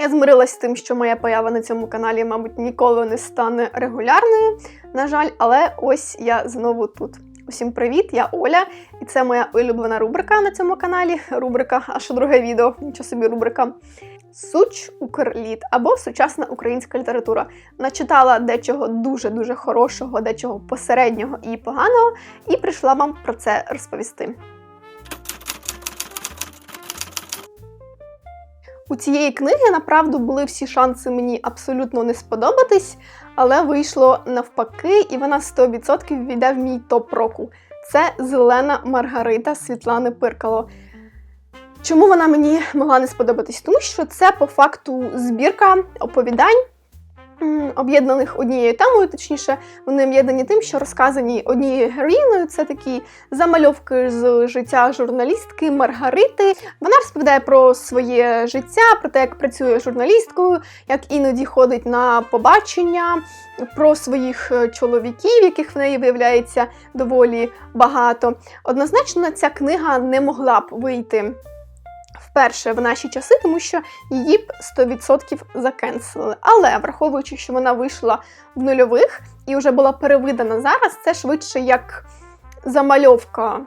Я змирилась з тим, що моя поява на цьому каналі, мабуть, ніколи не стане регулярною, на жаль, але ось я знову тут. Усім привіт, я Оля, і це моя улюблена рубрика на цьому каналі. Рубрика, а що друге відео, нічого собі рубрика. Суч Укрліт або сучасна українська література. Начитала дечого дуже-дуже хорошого, дечого посереднього і поганого, і прийшла вам про це розповісти. У цієї книги направду були всі шанси мені абсолютно не сподобатись, але вийшло навпаки, і вона 100% війде в мій топ року. Це Зелена Маргарита Світлани Пиркало. Чому вона мені могла не сподобатись? Тому що це по факту збірка оповідань, об'єднаних однією темою, точніше, вони об'єднані тим, що розказані однією героїною. Це такі замальовки з життя журналістки Маргарити. Вона розповідає про своє життя, про те, як працює журналісткою, як іноді ходить на побачення, про своїх е, чоловіків, яких в неї виявляється доволі багато. Однозначно, ця книга не могла б вийти вперше в наші часи, тому що її б 100% закенселили. Але враховуючи, що вона вийшла в нульових і вже була перевидана зараз, це швидше як замальовка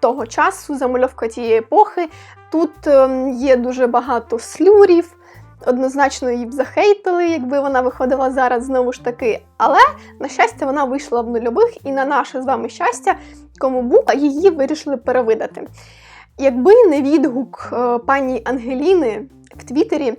того часу, замальовка тієї епохи. Тут ем, є дуже багато слюрів. Однозначно її б захейтили, якби вона виходила зараз знову ж таки. Але, на щастя, вона вийшла в нульових, і на наше з вами щастя, кому був, її вирішили перевидати. Якби не відгук е, пані Ангеліни в Твіттері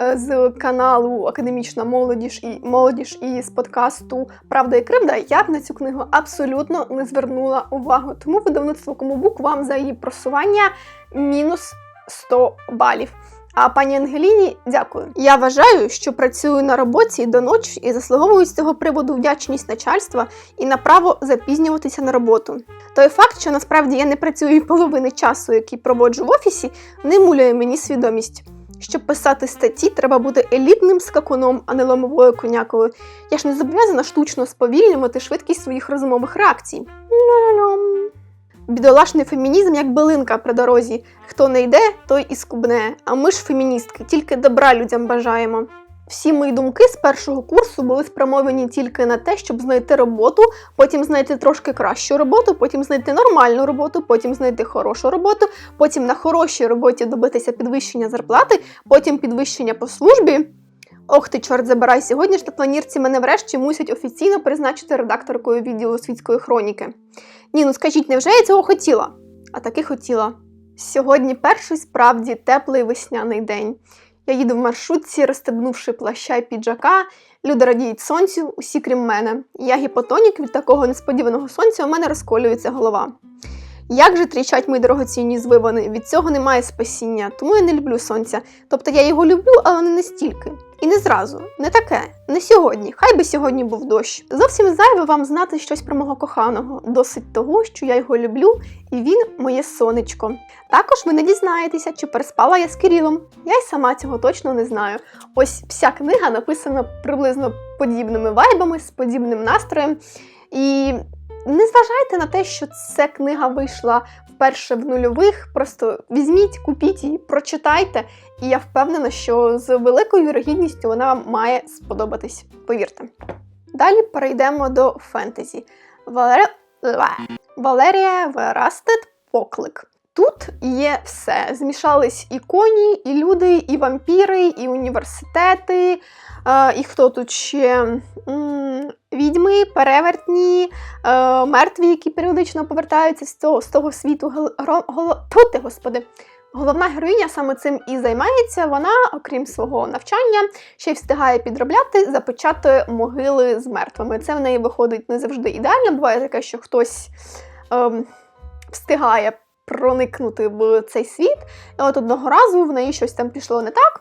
е, з каналу Академічна молодіж і молодіж і з подкасту Правда і Кривда, я б на цю книгу абсолютно не звернула увагу. Тому видавництво Комубук вам за її просування мінус 100 балів. А пані Ангеліні, дякую. Я вважаю, що працюю на роботі до ночі і заслуговую з цього приводу вдячність начальства і на право запізнюватися на роботу. Той факт, що насправді я не працюю половини часу, який проводжу в офісі, не муляє мені свідомість. Щоб писати статті, треба бути елітним скакуном, а не ломовою конякою. Я ж не зобов'язана штучно сповільнювати швидкість своїх розумових реакцій. Ля-ля-лям. Бідолашний фемінізм як билинка при дорозі. Хто не йде, той і скубне. А ми ж феміністки, тільки добра людям бажаємо. Всі мої думки з першого курсу були спрямовані тільки на те, щоб знайти роботу, потім знайти трошки кращу роботу, потім знайти нормальну роботу, потім знайти хорошу роботу, потім на хорошій роботі добитися підвищення зарплати, потім підвищення по службі. Ох ти, чорт забирай, сьогодні ж на планірці мене врешті мусять офіційно призначити редакторкою відділу світської хроніки. Ні, ну скажіть, невже я цього хотіла? А таки хотіла. Сьогодні перший справді теплий весняний день. Я їду в маршрутці, розстебнувши плаща й піджака. Люди радіють сонцю, усі крім мене. Я гіпотонік від такого несподіваного сонця, у мене розколюється голова. Як же трічать мої дорогоцінні звивани? Від цього немає спасіння, тому я не люблю сонця. Тобто я його люблю, але не настільки. І не зразу, не таке, не сьогодні. Хай би сьогодні був дощ. Зовсім зайве вам знати щось про мого коханого. Досить того, що я його люблю, і він моє сонечко. Також ви не дізнаєтеся, чи переспала я з Кирилом. Я й сама цього точно не знаю. Ось вся книга написана приблизно подібними вайбами, з подібним настроєм. І не зважайте на те, що ця книга вийшла вперше в нульових. Просто візьміть, купіть її, прочитайте, і я впевнена, що з великою вірогідністю вона вам має сподобатись. Повірте. Далі перейдемо до фентезі. Валер... Валерія Верастет Поклик. Тут є все. Змішались і коні, і люди, і вампіри, і університети. І хто тут ще? Відьми, перевертні, е, мертві, які періодично повертаються з того, з того світу. Гол, гро- ти, господи. Головна героїня саме цим і займається. Вона, окрім свого навчання, ще й встигає підробляти, запечатує могили з мертвими. Це в неї виходить не завжди ідеально. Буває таке, що хтось ем, встигає проникнути в цей світ. І от одного разу в неї щось там пішло не так.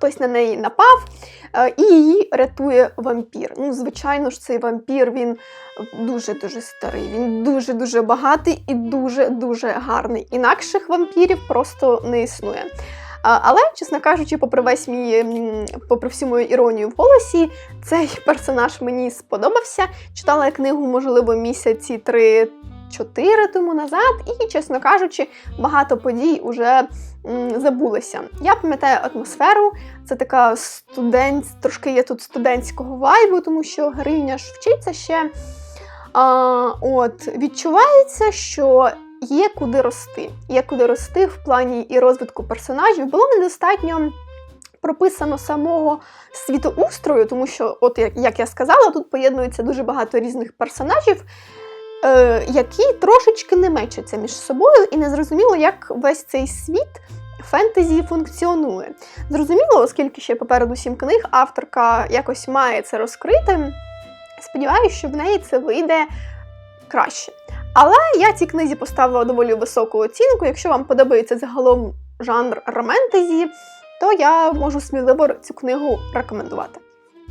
Хтось на неї напав, е, і її рятує вампір. Ну, звичайно ж, цей вампір він дуже-дуже старий, він дуже-дуже багатий і дуже-дуже гарний. Інакших вампірів просто не існує. Але, чесно кажучи, попри весь мій, попри всю мою іронію в голосі, цей персонаж мені сподобався. Читала я книгу, можливо, місяці три 4 тому назад, і, чесно кажучи, багато подій вже м, забулися. Я пам'ятаю атмосферу, це така студент, трошки є тут студентського вайбу, тому що героїня ж вчиться ще. А, от, Відчувається, що є куди рости. Є куди рости в плані і розвитку персонажів. Було недостатньо прописано самого світоустрою, тому що, от як я сказала, тут поєднується дуже багато різних персонажів, е, які трошечки не мечаться між собою, і незрозуміло, як весь цей світ. Фентезі функціонує. Зрозуміло, оскільки ще попереду сім книг, авторка якось має це розкрити. Сподіваюся, що в неї це вийде краще. Але я цій книзі поставила доволі високу оцінку. Якщо вам подобається загалом жанр романтезі, то я можу сміливо цю книгу рекомендувати.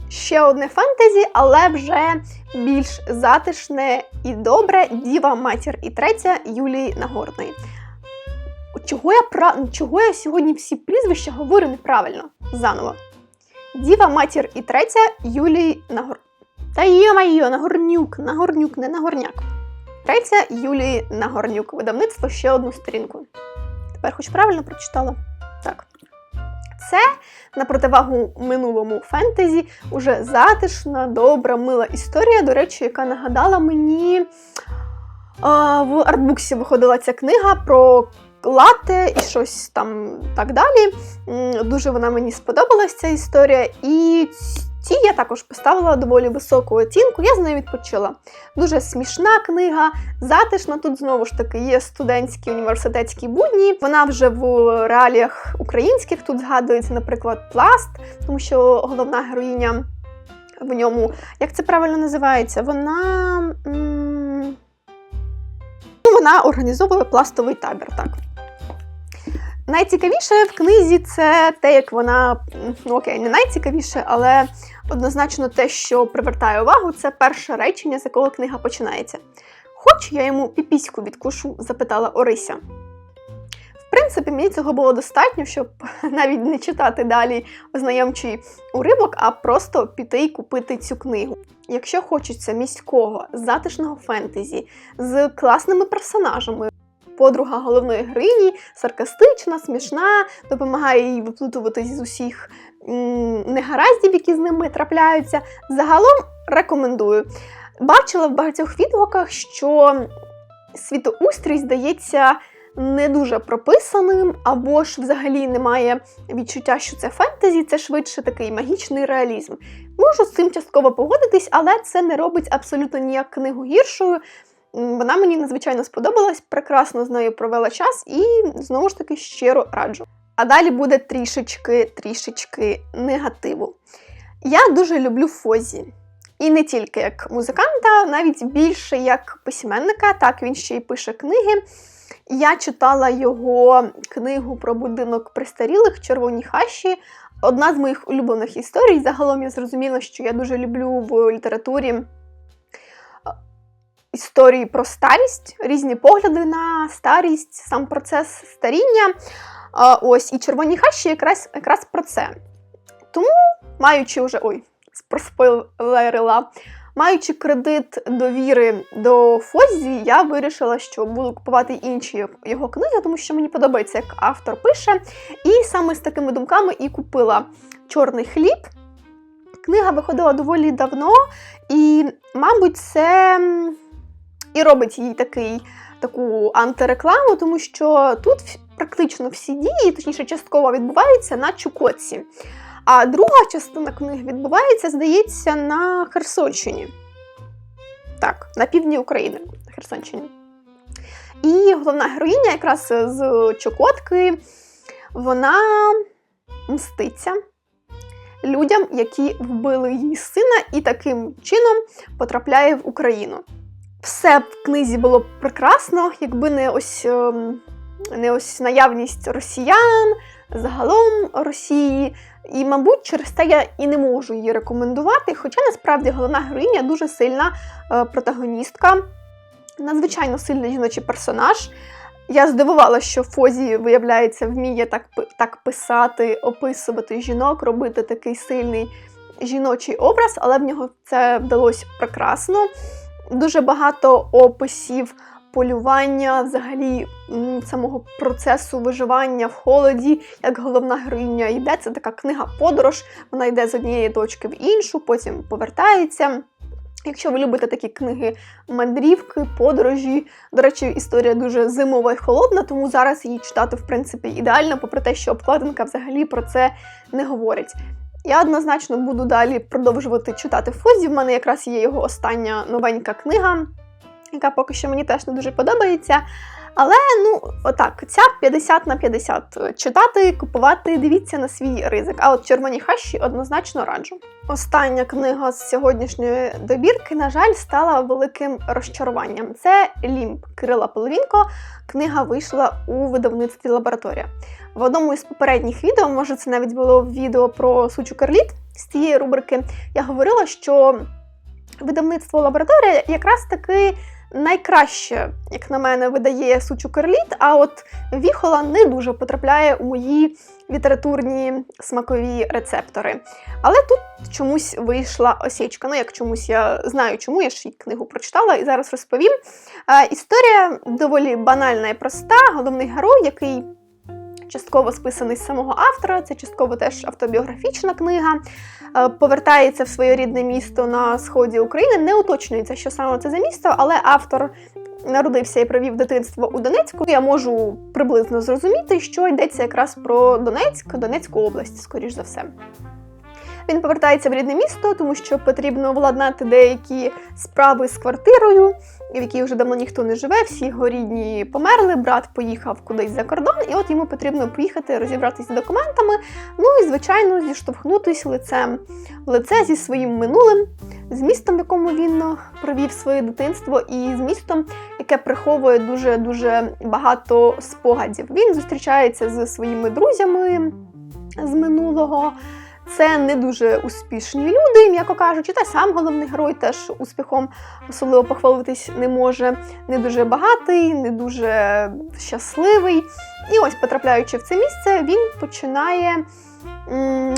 Ще одне фентезі, але вже більш затишне і добре Діва, матір і третя Юлії Нагорної. Чого я пра... Чого я сьогодні всі прізвища говорю неправильно? Заново. Діва, матір і третя Юлії Нагор. Та йо-майо, Нагорнюк, Нагорнюк, не Нагорняк. Третя Юлії Нагорнюк. Видавництво ще одну сторінку. Тепер хоч правильно прочитала? Так. Це на противагу минулому фентезі уже затишна, добра, мила історія, до речі, яка нагадала мені. А, в артбуксі виходила ця книга про лате і щось там так далі. Дуже вона мені сподобалась ця історія. І цій я також поставила доволі високу оцінку. Я з нею відпочила. Дуже смішна книга, затишна. Тут знову ж таки є студентські університетські будні. Вона вже в реаліях українських тут згадується, наприклад, пласт, тому що головна героїня в ньому, як це правильно називається, вона. м, Ну, вона організовує пластовий табір, так. Найцікавіше в книзі це те, як вона, ну окей, не найцікавіше, але однозначно те, що привертає увагу, це перше речення, з якого книга починається. Хоч я йому піпіську відкушу? запитала Орися. В принципі, мені цього було достатньо, щоб навіть не читати далі ознайомчий уривок, а просто піти і купити цю книгу. Якщо хочеться міського, затишного фентезі з класними персонажами, подруга головної героїні, саркастична, смішна, допомагає їй виплутуватись з усіх негараздів, які з ними трапляються. Загалом рекомендую. Бачила в багатьох відгуках, що світоустрій здається не дуже прописаним, або ж взагалі немає відчуття, що це фентезі, це швидше такий магічний реалізм. Можу з цим частково погодитись, але це не робить абсолютно ніяк книгу гіршою. Вона мені надзвичайно сподобалась, прекрасно з нею провела час і знову ж таки щиро раджу. А далі буде трішечки, трішечки негативу. Я дуже люблю Фозі. І не тільки як музиканта, навіть більше як письменника. Так, він ще й пише книги. Я читала його книгу про будинок престарілих в Червоній хащі. Одна з моїх улюблених історій. Загалом я зрозуміла, що я дуже люблю в літературі історії про старість, різні погляди на старість, сам процес старіння. Ось, і червоні хащі якраз, якраз про це. Тому, маючи вже ой, проспойлерила, маючи кредит довіри до Фозі, я вирішила, що буду купувати інші його книги, тому що мені подобається, як автор пише. І саме з такими думками і купила чорний хліб. Книга виходила доволі давно, і, мабуть, це і робить їй такий, таку антирекламу, тому що тут практично всі дії, точніше, частково відбуваються на Чукотці. А друга частина книги відбувається, здається, на Херсонщині. Так, на півдні України, Херсонщині. І головна героїня, якраз з Чукотки, вона мститься людям, які вбили її сина, і таким чином потрапляє в Україну. Все в книзі було б прекрасно, якби не ось, ем, не ось наявність росіян, загалом Росії. І, мабуть, через це я і не можу її рекомендувати. Хоча насправді головна героїня дуже сильна е, протагоністка, надзвичайно сильний жіночий персонаж. Я здивувалася, що Фозі, виявляється, вміє так, так писати, описувати жінок, робити такий сильний жіночий образ, але в нього це вдалося прекрасно. Дуже багато описів полювання, взагалі самого процесу виживання в холоді, як головна героїня йде. Це така книга подорож. Вона йде з однієї точки в іншу, потім повертається. Якщо ви любите такі книги мандрівки, подорожі, до речі, історія дуже зимова і холодна, тому зараз її читати, в принципі, ідеально, попри те, що обкладинка взагалі про це не говорить. Я однозначно буду далі продовжувати читати Фозі. В мене якраз є його остання новенька книга, яка поки що мені теж не дуже подобається. Але ну, отак, ця 50 на 50. Читати, купувати, дивіться на свій ризик. А от червоні хащі однозначно раджу. Остання книга з сьогоднішньої добірки, на жаль, стала великим розчаруванням. Це Лімб Кирила Половінко. Книга вийшла у видавництві лабораторія. В одному із попередніх відео, може, це навіть було відео про Сучу Карліт з цієї рубрики, я говорила, що видавництво лабораторія якраз таки найкраще, як на мене, видає Сучу Карліт, а от Віхола не дуже потрапляє у мої літературні смакові рецептори. Але тут чомусь вийшла осічка. Ну, як чомусь я знаю, чому я ж її книгу прочитала і зараз розповім. Е, історія доволі банальна і проста. Головний герой, який частково списаний з самого автора, це частково теж автобіографічна книга. е, Повертається в своє рідне місто на сході України. Не уточнюється, що саме це за місто, але автор народився і провів дитинство у Донецьку. Я можу приблизно зрозуміти, що йдеться якраз про Донецьк, Донецьку область, скоріш за все. Він повертається в рідне місто, тому що потрібно владнати деякі справи з квартирою, в якій вже давно ніхто не живе, всі його рідні померли, брат поїхав кудись за кордон, і от йому потрібно поїхати розібратися з документами. Ну і, звичайно, зіштовхнутись лицем в лице зі своїм минулим, з містом, в якому він ну, провів своє дитинство, і з містом, яке приховує дуже дуже багато спогадів. Він зустрічається зі своїми друзями з минулого. Це не дуже успішні люди, м'яко кажучи, та сам головний герой теж успіхом особливо похвалитись не може. Не дуже багатий, не дуже щасливий. І ось, потрапляючи в це місце, він починає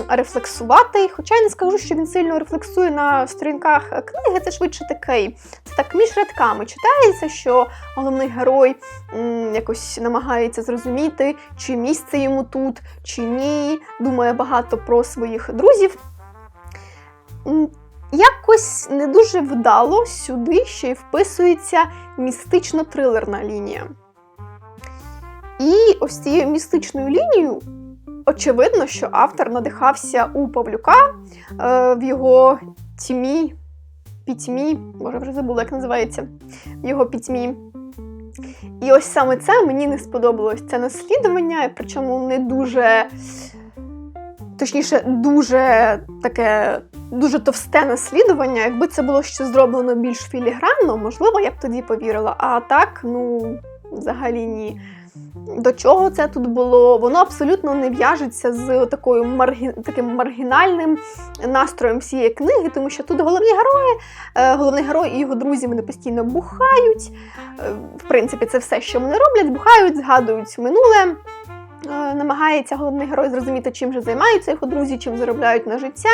рефлексувати. Хоча я не скажу, що він сильно рефлексує на сторінках книги, це швидше такий. Це так між рядками читається, що головний герой якось намагається зрозуміти, чи місце йому тут, чи ні. Думає багато про своїх друзів. Якось не дуже вдало сюди ще й вписується містично-трилерна лінія. І ось цією містичною лінією очевидно, що автор надихався у Павлюка е, в його тьмі, пітьмі, може вже забула, як називається, в його пітьмі. І ось саме це мені не сподобалось. Це наслідування, причому не дуже, точніше, дуже таке, дуже товсте наслідування. Якби це було ще зроблено більш філігранно, можливо, я б тоді повірила. А так, ну, взагалі ні. До чого це тут було? Воно абсолютно не в'яжеться з такою маргі... таким маргінальним настроєм всієї книги, тому що тут головні герої, е, головний герой і його друзі вони постійно бухають. Е, В принципі, це все, що вони роблять, бухають, згадують минуле. Е, Намагається головний герой зрозуміти, чим же займаються його друзі, чим заробляють на життя.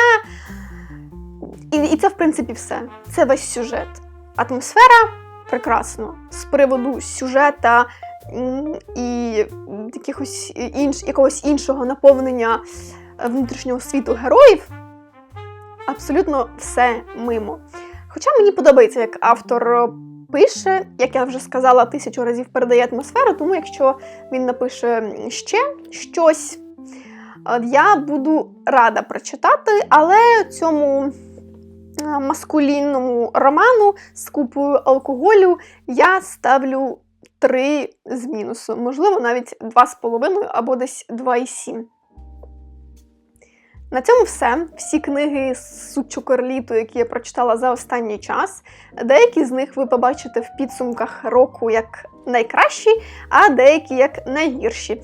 І, і це, в принципі, все. Це весь сюжет. Атмосфера прекрасно. З приводу сюжета і якихось інш, якогось іншого наповнення внутрішнього світу героїв. Абсолютно все мимо. Хоча мені подобається, як автор пише, як я вже сказала, тисячу разів передає атмосферу, тому якщо він напише ще щось, е, я буду рада прочитати, але цьому е, маскулінному роману з купою алкоголю я ставлю 3 з мінусом, можливо, навіть 2,5 або десь 2,7. На цьому все. Всі книги з Сучу Корліту, які я прочитала за останній час. Деякі з них ви побачите в підсумках року як найкращі, а деякі як найгірші.